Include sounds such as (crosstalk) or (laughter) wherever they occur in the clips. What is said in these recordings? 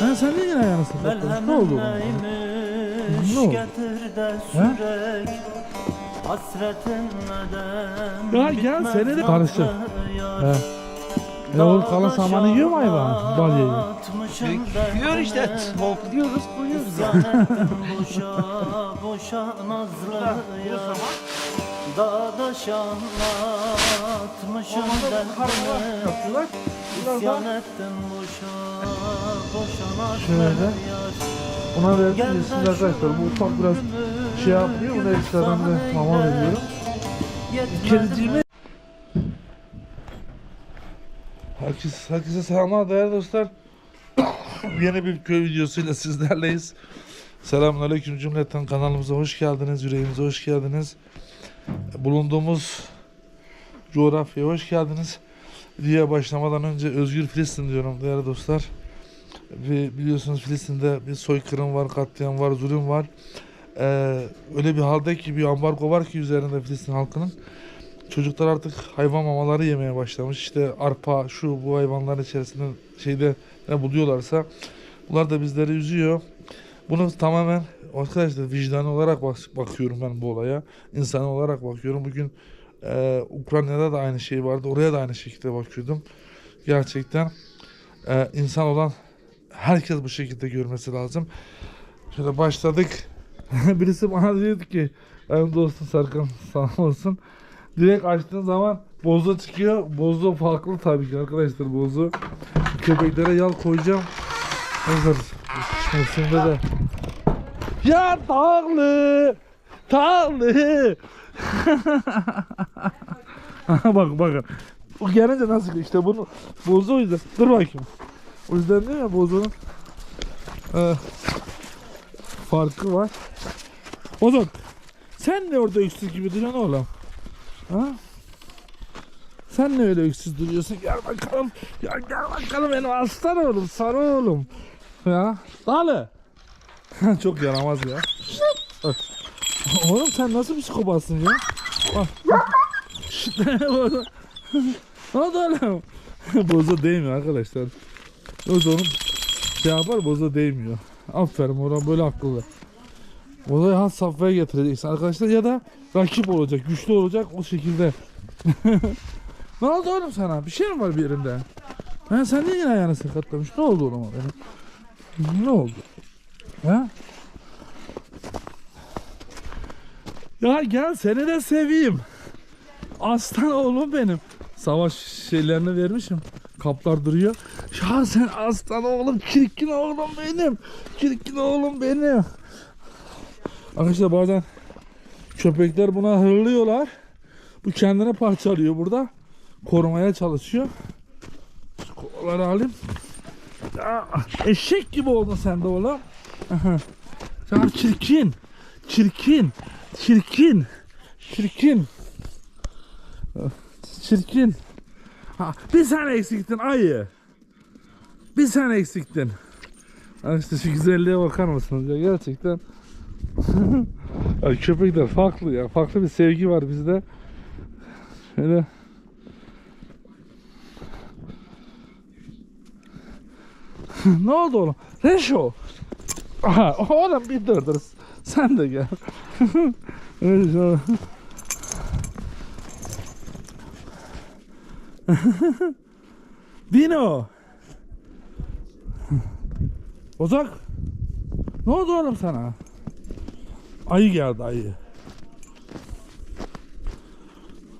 Ha sen niye yine ayağını sakatladın? Ne oldu? Ne oldu? getir de sürek Hasretin neden Ya gel, seni de karıştır. He. E oğlum kalan samanı yiyor mu hayvan? Balyayı. Atmışım Yiyor işte. Topluyoruz koyuyoruz. Boşa boşa nazlı yar Dağda şanlatmışım derdine İsyan ettim boşa Şöyle. Buna verdim yesin arkadaşlar. Bu ufak biraz şey yapıyor. Buna ekstradan da mama veriyorum. Kediciğimi Herkes, herkese selamlar değerli dostlar. (coughs) Yeni bir köy videosuyla sizlerleyiz. Selamünaleyküm cümleten kanalımıza hoş geldiniz, yüreğimize hoş geldiniz. Bulunduğumuz coğrafyaya hoş geldiniz. Videoya başlamadan önce Özgür Filistin diyorum değerli dostlar. Biliyorsunuz Filistin'de bir soykırım var, katliam var, zulüm var. Ee, öyle bir halde ki bir ambargo var ki üzerinde Filistin halkının. Çocuklar artık hayvan mamaları yemeye başlamış. İşte arpa, şu bu hayvanların içerisinde şeyde ne buluyorlarsa bunlar da bizleri üzüyor. Bunu tamamen arkadaşlar vicdani olarak bak- bakıyorum ben bu olaya. İnsan olarak bakıyorum. Bugün e, Ukrayna'da da aynı şey vardı. Oraya da aynı şekilde bakıyordum. Gerçekten e, insan olan herkes bu şekilde görmesi lazım. Şöyle başladık. (laughs) Birisi bana diyordu ki benim dostum Serkan sağ olsun. Direkt açtığın zaman bozo çıkıyor. Bozo farklı tabii ki arkadaşlar bozo. Köpeklere yal koyacağım. Hazır. Mevsimde de. Ya tağlı. Tağlı. (laughs) bak bakın. Bu gelince nasıl işte bunu bozo o yüzden. Dur bakayım. O yüzden değil mi bozonun e, farkı var. Bozok. Sen ne orada öksüz gibi duruyorsun oğlum? Ha? Sen ne öyle öksüz duruyorsun? Gel bakalım. Ya gel bakalım benim aslan oğlum, sarı oğlum. Ya, Dale. Çok yaramaz ya. Bak. Oğlum sen nasıl bir psikopatsın ya? Bak. (laughs) (laughs) Ne oldu oğlum? (laughs) Bozo değmiyor arkadaşlar. Bozo onun şey yapar bozo değmiyor. Aferin oradan böyle akıllı. Olayı has safhaya getireceksin arkadaşlar ya da rakip olacak, güçlü olacak o şekilde. (laughs) ne oldu oğlum sana? Bir şey mi var bir yerinde? Ha, sen niye yine ayağını sakatlamış? Ne oldu oğlum benim? Ne oldu? Ha? Ya gel seni de seveyim. Aslan oğlum benim. Savaş şeylerini vermişim. Kaplar duruyor. Ya sen aslan oğlum, çirkin oğlum benim. Çirkin oğlum benim. Arkadaşlar bazen köpekler buna hırlıyorlar. Bu kendini parçalıyor burada. Korumaya çalışıyor. Şu kolaları alayım. Ya, eşek gibi oldun sen de oğlum. Ya çirkin. Çirkin. Çirkin. Çirkin. Çirkin. Bir sen eksiktin ayı. Bir sen eksiktin. Arkadaşlar şu güzelliğe bakar mısınız ya gerçekten. (laughs) ya köpekler farklı ya. Farklı bir sevgi var bizde. Şöyle. (laughs) ne oldu oğlum? Reşo. Aha, oğlum bir dur dur. Sen de gel. (laughs) Reşo. (laughs) Dino. Ozak. Ne oldu oğlum sana? Ayı geldi ayı.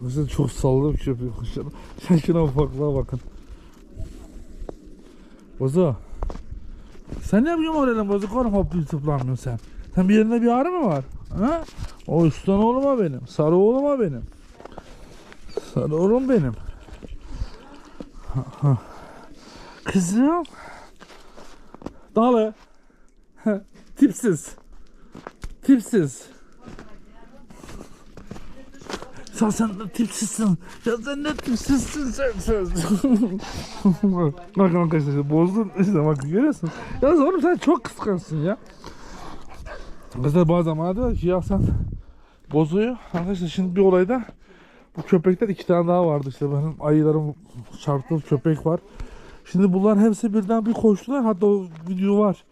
Mesela çok sallıyor köpek kuşları. Sen şuna ufaklığa bakın. Bozo. Sen ne yapıyorsun oraya bozuk oğlum hoplayıp zıplamıyorsun sen. Sen bir yerinde bir ağrı mı var? Ha? O üstten oğluma benim. Sarı oğluma benim. Sarı oğlum benim. Kızım. Dalı. Tipsiz. Tipsiz. Sen sen de tipsizsin. Ya sen de tipsizsin sen sen. (laughs) Bakın arkadaşlar bozdun işte bak görüyorsun. Ya oğlum sen çok kıskançsın ya. Mesela bazen bana diyor ki ya sen bozuyor. Arkadaşlar şimdi bir olayda bu köpekler iki tane daha vardı işte benim ayılarım çarptığı köpek var. Şimdi bunlar hepsi birden bir koştular. Hatta o video var.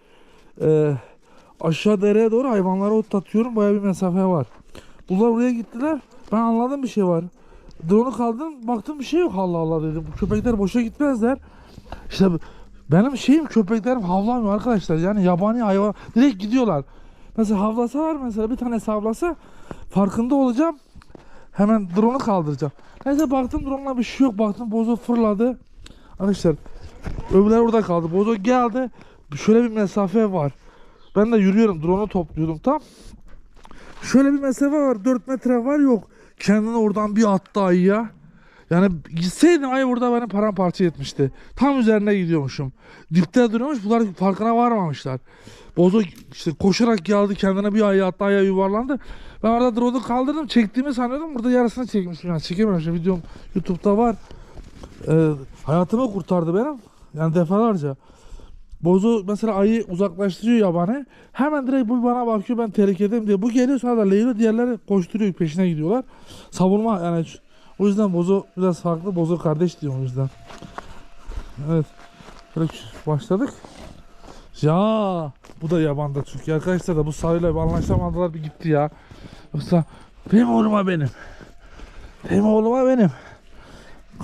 Ee, aşağı dereye doğru hayvanlara otlatıyorum. Baya bir mesafe var. Bunlar oraya gittiler. Ben anladım bir şey var. Drone'u kaldırdım baktım bir şey yok Allah Allah dedim. Bu köpekler boşa gitmezler. İşte benim şeyim köpeklerim havlamıyor arkadaşlar. Yani yabani hayvan direkt gidiyorlar. Mesela havlasalar mesela bir tanesi havlasa farkında olacağım. Hemen drone'u kaldıracağım. Neyse baktım drone'la bir şey yok. Baktım bozo fırladı. Arkadaşlar öbürler orada kaldı. Bozo geldi. Şöyle bir mesafe var. Ben de yürüyorum. Drone'u topluyordum tam. Şöyle bir mesafe var. 4 metre var yok. Kendini oradan bir attı ayıya. Yani gitseydim ayı burada beni paramparça etmişti. Tam üzerine gidiyormuşum. Dipte duruyormuş. Bunlar farkına varmamışlar. Bozo işte koşarak geldi kendine bir ayı attı ayı yuvarlandı. Ben orada drone'u kaldırdım çektiğimi sanıyordum. Burada yarısını çekmişim. Yani çekemiyorum. Şimdi videom YouTube'da var. Ee, hayatımı kurtardı benim. Yani defalarca. Bozu mesela ayı uzaklaştırıyor yabani. Hemen direkt bu bana bakıyor ben tehlikedeyim diye. Bu geliyor sonra da Leyla diğerleri koşturuyor peşine gidiyorlar. Savunma yani o yüzden Bozo biraz farklı. Bozo kardeş diyorum o yüzden. Evet. Şöyle ç- başladık. Ya bu da yabanda çünkü arkadaşlar da bu sarıyla bir anlaşamadılar bir gitti ya. Yoksa benim oğluma benim. Benim oğluma benim.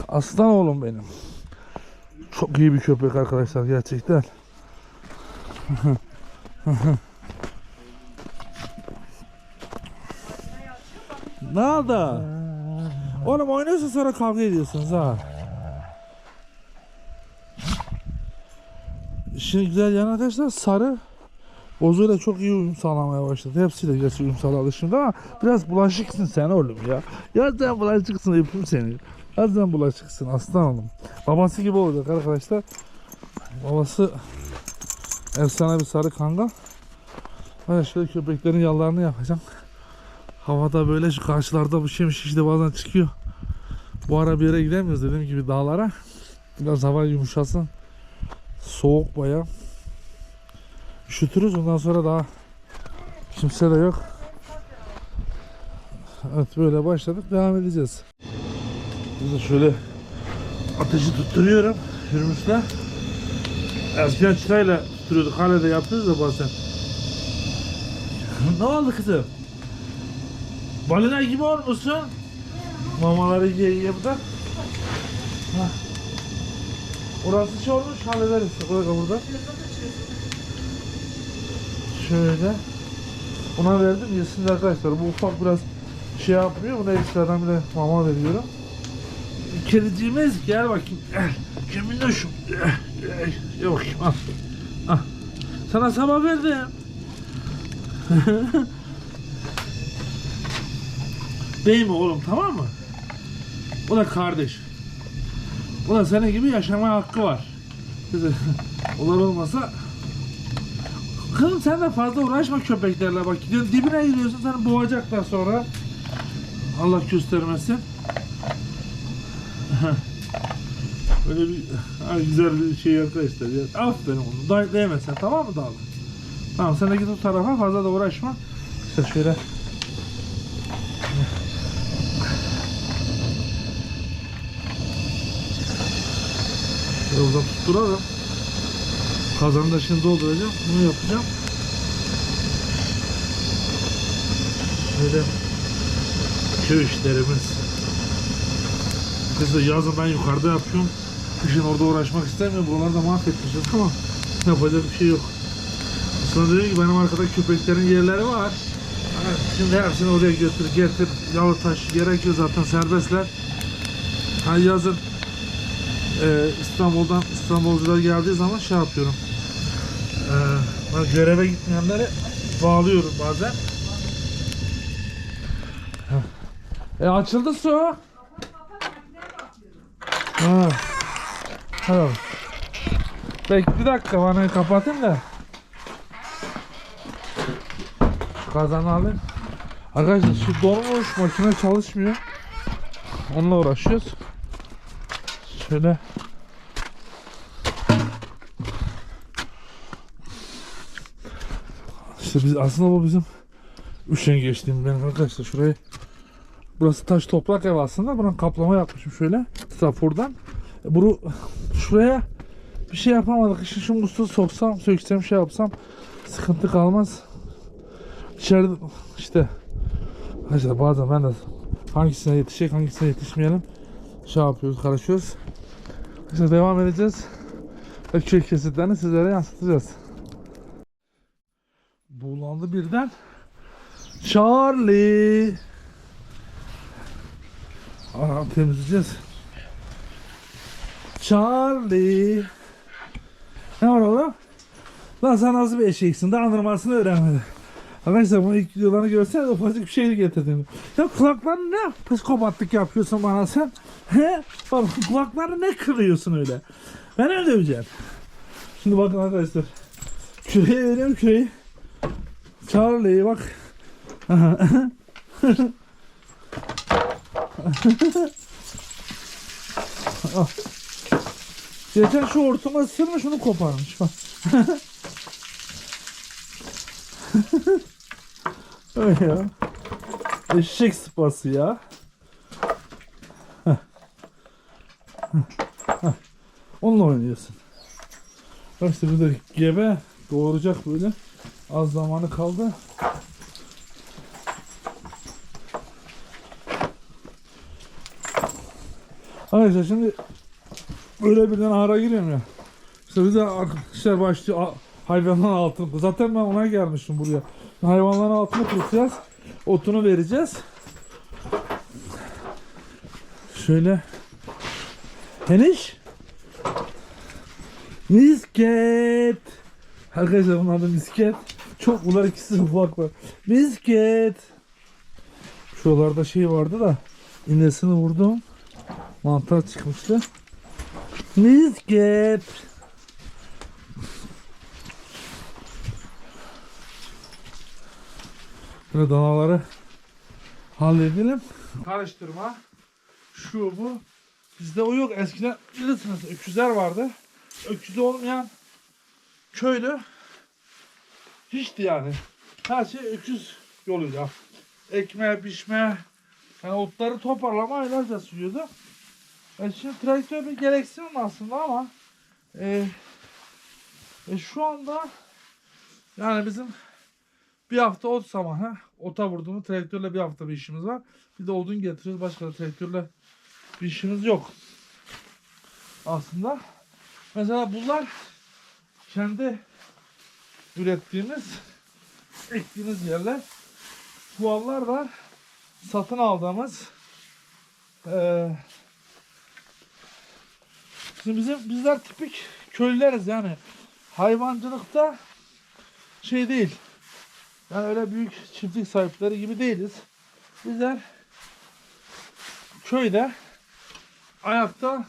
Aslan oğlum benim. Çok iyi bir köpek arkadaşlar gerçekten. (laughs) oldu? Oğlum oynuyorsun sonra kavga ediyorsunuz ha. Şimdi güzel yan arkadaşlar sarı bozuyla çok iyi uyum sağlamaya başladı. Hepsiyle gerçi uyum sağladı şimdi ama biraz bulaşıksın sen oğlum ya. Ya sen bulaşıksın öpüm seni. Ya sen bulaşıksın aslan oğlum. Babası gibi olacak arkadaşlar. Babası efsane bir sarı kangal. Ben şöyle köpeklerin yallarını yapacağım. Havada böyle şu karşılarda bu şeymiş işte bazen çıkıyor. Bu ara bir yere gidemiyoruz dediğim gibi dağlara. Biraz hava yumuşasın. Soğuk baya. Üşütürüz ondan sonra daha kimse de yok. Evet böyle başladık devam edeceğiz. Burada şöyle ateşi tutturuyorum Hürmüs'le. Eskiden çıtayla tutturuyorduk hala da yapıyoruz da bazen. ne oldu kızım? Balina gibi olmuşsun. Mamaları yiye yiye bu da. Hah. Orası şey olmuş hallederiz. Burada burada. Şöyle. Buna verdim yesin arkadaşlar. Bu ufak biraz şey yapmıyor. Buna ekstradan bir de mama veriyorum. Kediciğimiz gel bakayım. Gel. Kemindoşum. Gel. Bakayım. Al. Sana sabah verdim. (laughs) Değil mi oğlum tamam mı? O da kardeş. O da senin gibi yaşama hakkı var. (laughs) Onlar olmasa Kızım sen de fazla uğraşma köpeklerle bak gidiyorsun dibine gidiyorsun seni boğacaklar sonra. Allah göstermesin. (laughs) Böyle bir güzel bir şey arkadaşlar ya. Aferin onu. Day değmesen tamam mı dağlı? Tamam sen de git o tarafa fazla da uğraşma. İşte şöyle Şöyle oradan tutturalım. Kazanı da şimdi dolduracağım. Bunu yapacağım. Şöyle köy işlerimiz. Kızı yazın ben yukarıda yapıyorum. Kışın orada uğraşmak istemiyorum. Buraları da mahvetmişiz ama yapacak bir şey yok. Aslında dedim ki benim arkada köpeklerin yerleri var. Şimdi hepsini oraya götür getir. Yalı taş gerekiyor zaten serbestler. Ha yazın e, İstanbul'dan İstanbulcular geldiği zaman şey yapıyorum. E, göreve gitmeyenleri bağlıyorum bazen. E açıldı su. Ha. Tamam. Bekle bir dakika bana kapatayım da. Kazanı alayım. Arkadaşlar şu donmuş makine çalışmıyor. Onunla uğraşıyoruz. Şöyle. İşte biz aslında bu bizim üşengeçliğim benim arkadaşlar şurayı Burası taş toprak ev aslında. Buna kaplama yapmışım şöyle. Trafordan. E, Bunu şuraya bir şey yapamadık. İşte şu musluğu soksam, söksem, şey yapsam sıkıntı kalmaz. İçeride işte işte bazen ben de hangisine yetişecek, hangisine yetişmeyelim şey yapıyoruz, karışıyoruz. İşte devam edeceğiz. Ve köy kesitlerini sizlere yansıtacağız. Buğulandı birden. Charlie. Aa, temizleyeceğiz. Charlie. Ne var oğlum? Lan sen nasıl bir eşeksin? Daha numarasını öğrenmedi. Arkadaşlar bu ilk videolarını görseniz ufacık bir şey getirdim. Ya kulaklarını ne psikopatlık yapıyorsun bana sen? He? Bak kulaklarını ne kırıyorsun öyle? Ben öyle döveceğim. Şimdi bakın arkadaşlar. Küreği veriyorum küreği. Charlie bak. Al. (laughs) Geçen şu hortumu ısırmış şunu koparmış bak. (laughs) (laughs) Öyle ya. Eşek sıpası ya. Onunla oynuyorsun. Bak işte burada gebe doğuracak böyle. Az zamanı kaldı. Arkadaşlar şimdi böyle birden ara giriyorum ya. İşte bir de arkadaşlar başlıyor hayvanların altını. Zaten ben ona gelmişim buraya. Hayvanların altını kurutacağız. Otunu vereceğiz. Şöyle. Heniş. Misket. Arkadaşlar bunun adı misket. Çok bunlar ikisi ufak var. Misket. Şuralarda şey vardı da iğnesini vurdum. Mantar çıkmıştı. Misket. Böyle danaları halledelim. Karıştırma. Şu bu. Bizde o yok. Eskiden bilirsiniz öküzler vardı. Öküzü olmayan köylü hiçti yani. Her şey öküz yoluyla. Ekme, biçme, yani otları toparlama aylarca sürüyordu. E şimdi traktör bir gereksinim aslında ama e, e şu anda yani bizim bir hafta ot zamanı ota vurduğumuz traktörle bir hafta bir işimiz var. Bir de odun getiriyoruz. Başka da traktörle bir işimiz yok. Aslında mesela bunlar kendi ürettiğimiz ektiğimiz yerler. Çuvallar var. Satın aldığımız eee Şimdi bizim bizler tipik köylüleriz yani. Hayvancılıkta şey değil. Yani öyle büyük çiftlik sahipleri gibi değiliz. Bizler köyde ayakta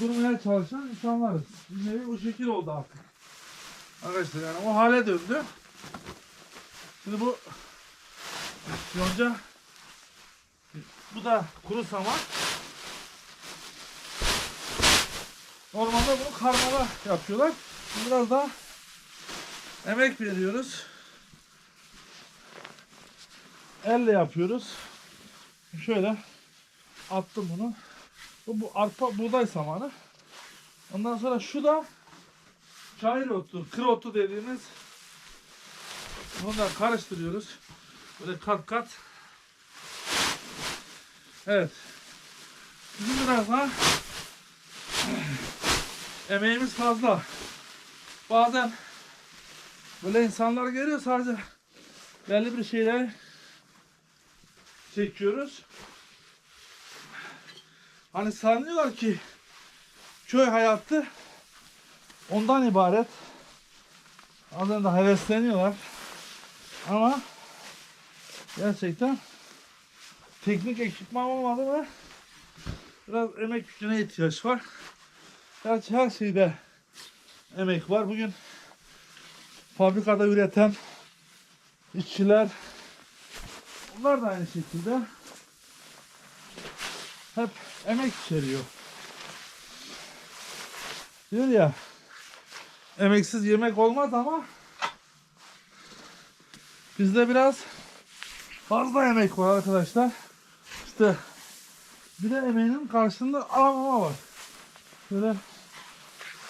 durmaya çalışan insanlarız. Nevi o şekil oldu artık. Arkadaşlar yani o hale döndü. Şimdi bu yonca bu da kuru saman. Normalde bunu karmala yapıyorlar. Biraz daha emek veriyoruz. Elle yapıyoruz. Şöyle attım bunu. Bu, bu arpa buğday samanı. Ondan sonra şu da çayır otu, kır otu dediğimiz da karıştırıyoruz. Böyle kat kat. Evet. Bizim biraz daha emeğimiz fazla. Bazen böyle insanlar geliyor sadece belli bir şeyler çekiyoruz. Hani sanıyorlar ki köy hayatı ondan ibaret. Bazen de hevesleniyorlar. Ama gerçekten teknik ekipman olmadı mı biraz emek gücüne ihtiyaç var. Gerçi her şeyde emek var. Bugün fabrikada üreten işçiler onlar da aynı şekilde hep emek içeriyor. Diyor ya emeksiz yemek olmaz ama bizde biraz fazla emek var arkadaşlar. İşte bir de emeğinin karşılığında alamama var. Böyle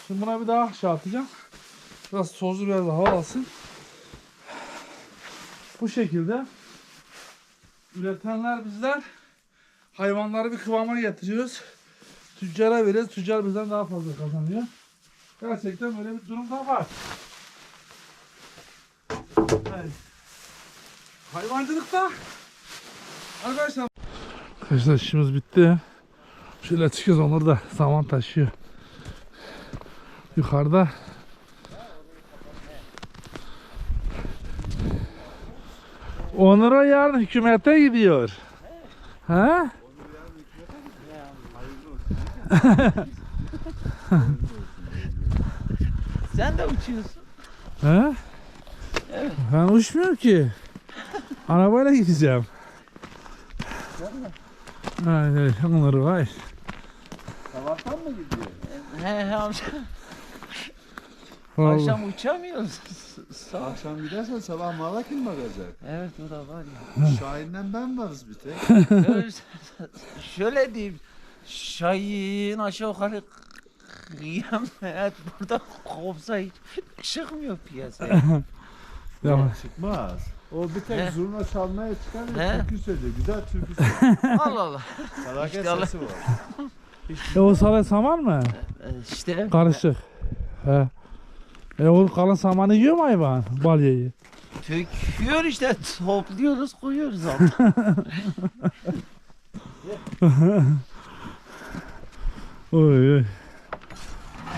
Şimdi buna bir daha şey atacağım. Biraz tozlu biraz hava alsın. Bu şekilde üretenler bizler hayvanları bir kıvama getiriyoruz. Tüccara veriyoruz. Tüccar bizden daha fazla kazanıyor. Gerçekten böyle bir durum da var. Hayvancılıkta arkadaşlar Arkadaşlar işimiz bitti. Şöyle çıkıyoruz onları da saman taşıyor. Yukarıda Onur yarın hükümete gidiyor. Ha? Sen de uçuyorsun. Ha? Ben uçmuyorum ki. Arabayla gideceğim. Aynen onları vay. Sabahtan mı gidiyor? He he amca. Vallahi. Akşam uçamıyoruz. Sağ. (laughs) Akşam gidersen sabah mala kim bakacak? Evet o da var ya. Şahin'den ben varız bir tek. Öyle- (laughs) Şöyle diyeyim. Şahin aşağı yukarı kıyamet burada kopsa hiç çıkmıyor piyasaya. (laughs) Ya, Çıkmaz. O bir tek He. zurna çalmaya çıkar He. ve türkü söylüyor. Güzel türkü söylüyor. Allah Allah. Sadakat İşte Allah- sesi var. e o saray saman mı? Ee, İşte Karışık. He. E o kalan samanı yiyor mu hayvan? Balyayı. töküyor işte topluyoruz koyuyoruz altına. (laughs) Oy oy.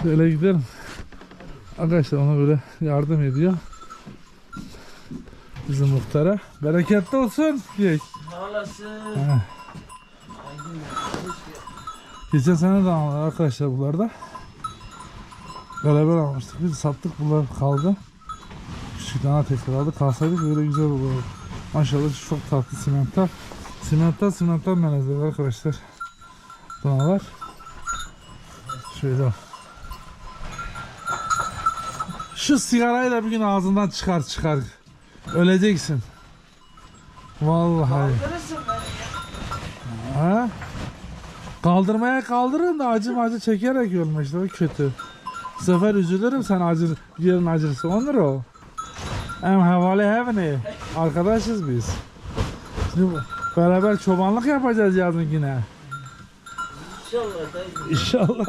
Şöyle gidelim. Arkadaşlar ona böyle yardım ediyor. Bizim muhtara. Bereketli olsun. Diyek. Olasın. Geçen sene de arkadaşlar bunlar da. Beraber almıştık. Biz sattık bunlar kaldı. Küçük tane tekrar aldık. Kalsaydık böyle güzel olurdu. Maşallah çok tatlı simental. Simental simental melezler arkadaşlar. Danalar. Şöyle. Şu sigarayı da bir gün ağzından çıkar çıkar. Öleceksin. Vallahi. Ha? Kaldırmaya kaldırın da acı acı çekerek ölme işte o kötü. Sefer üzülürüm sen acı yerin acısı onur o. Hem havale hevni. Arkadaşız biz. Şimdi beraber çobanlık yapacağız yazın yine. İnşallah dayı. İnşallah.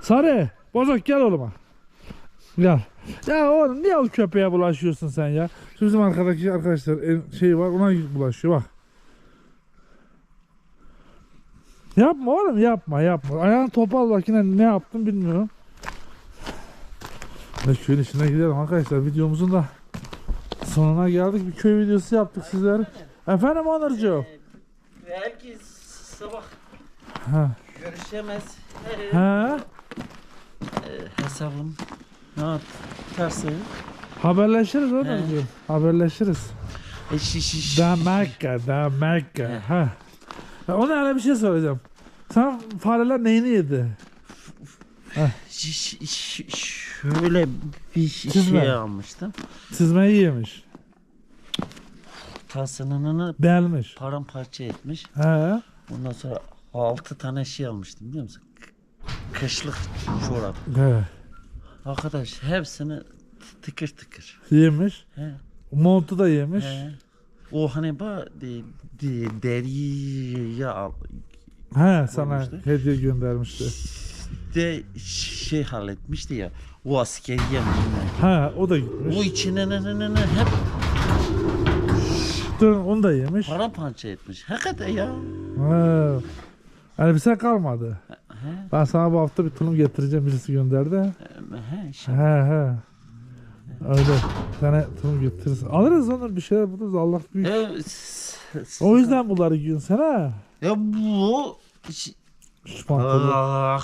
Sarı, bozok gel oğluma. Gel. Ya oğlum niye o köpeğe bulaşıyorsun sen ya? Şu bizim arkadaki arkadaşlar şey var ona bulaşıyor bak. Yapma oğlum yapma yapma. Ayağını topal bak yine ne yaptın bilmiyorum. Ve köyün içine gidelim arkadaşlar. Videomuzun da sonuna geldik. Bir köy videosu yaptık sizlere. Efendim Onurcuğum. Belki sabah Ha. görüşemez. Ha? Ee, hesabım ne yaparsa. Haberleşiriz. Onurcuğum. Haberleşiriz. E, şi, şi, şi. Demek ki, demek ki. He. Ha. Ona öyle bir şey soracağım. Sen fareler neyini yedi? Şi- şi- Şöyle bir şi- Çizme. şey almıştım. Çizmeyi yemiş. Tasınını Delmiş. paramparça etmiş. He. Ondan sonra 6 tane şey almıştım biliyor musun? K- Kışlık çorap. He. Arkadaş hepsini t- tıkır tıkır. Yemiş. He. Montu da yemiş. He. O hani ba de, de, deriye al He sana Koymuştu. hediye göndermişti. de şey halletmişti ya. O askeriye mi ne? He o da O gitmiş. içine ne ne ne ne hep Dur onu da yemiş. paramparça etmiş. Hakikaten ya. He. Elbise kalmadı. He. Ben sana bu hafta bir tulum getireceğim birisi gönderdi. He, işte. He he. Öyle. Sana tulum getiririz. Alırız onu bir şeyler buluruz Allah büyük. E, s- s- O yüzden bunları giyiyorsun sen ha. Ya bu pantolon. Ah.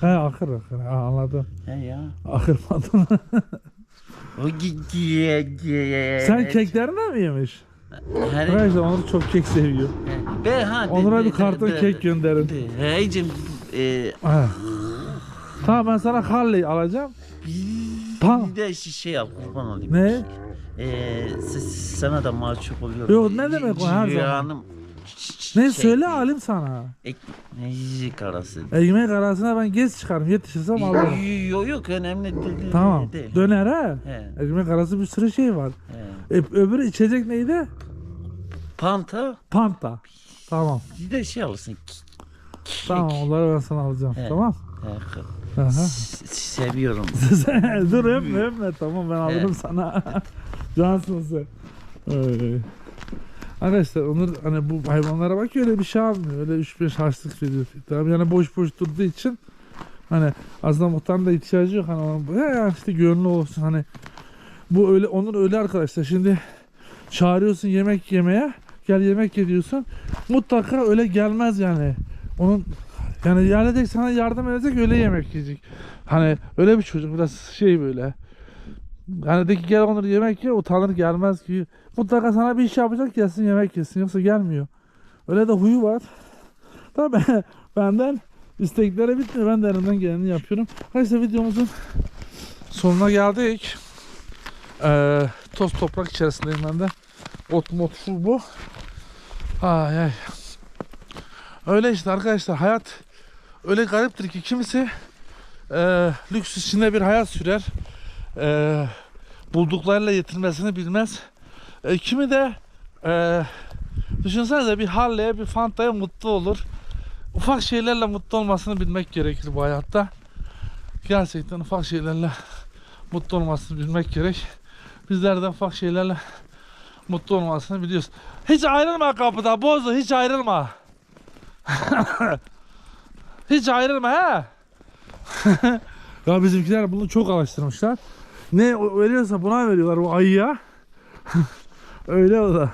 He akır akır. Ha, anladım. He ya. Akır pantolon. O gi gi gi. sen keklerini mi yemiş? Her Onur çok kek seviyor. Be ha. de- Onur'a de- bir de- karton de- kek gönderin. de- Heycim e. Tamam ben sana Harley alacağım. bir Tamam. de şi- şey yap kurban olayım. Ne? E, s- sana da mahcup oluyorum. Yok, ne demek o her zaman? Ne şey söyle değil. alim sana. Ekmek arası. Ekmek arasına ben geç çıkarım. Yetişirsem alırım. Yok yok önemli değil. Tamam. değil. Döner ha. He, Ekmek arası bir sürü şey var. he. E, öbürü içecek neydi? Panta Panta. Tamam. bir de şey alırsın. Tamam onları ben sana alacağım. He. Tamam. He, Aha. s- seviyorum. (laughs) Dur öpme öpme tamam ben alırım sana. (laughs) Cansın sen. Öyle. Arkadaşlar Onur hani bu hayvanlara bak öyle bir şey almıyor. Öyle 3-5 harçlık veriyor. Tamam yani boş boş durduğu için hani aslında muhtarın da ihtiyacı yok. Hani onun, yani işte gönlü olsun hani. Bu öyle Onur öyle arkadaşlar. Şimdi çağırıyorsun yemek yemeye. Gel yemek ye diyorsun. Mutlaka öyle gelmez yani. Onun yani gelecek sana yardım edecek öyle yemek yiyecek. Hani öyle bir çocuk biraz şey böyle. Hani de ki gel Onur yemek ye utanır gelmez ki. Mutlaka sana bir iş yapacak gelsin yemek yesin yoksa gelmiyor. Öyle de huyu var. Tabii (laughs) benden istekleri bitmiyor. Ben de elimden geleni yapıyorum. Neyse videomuzun sonuna geldik. Ee, toz toprak içerisindeyim ben de. Ot mot bu. Ay ay. Öyle işte arkadaşlar hayat öyle gariptir ki kimisi e, lüks içinde bir hayat sürer. E, bulduklarıyla yetinmesini bilmez. E, kimi de e, düşünsenize bir Harley'e bir Fanta'ya mutlu olur. Ufak şeylerle mutlu olmasını bilmek gerekir bu hayatta. Gerçekten ufak şeylerle mutlu olmasını bilmek gerek. Bizler de ufak şeylerle mutlu olmasını biliyoruz. Hiç ayrılma kapıda bozu hiç ayrılma. (laughs) hiç ayrılma ha. (laughs) ya bizimkiler bunu çok alıştırmışlar. Ne veriyorsa buna veriyorlar o ayıya. (laughs) Öyle o da.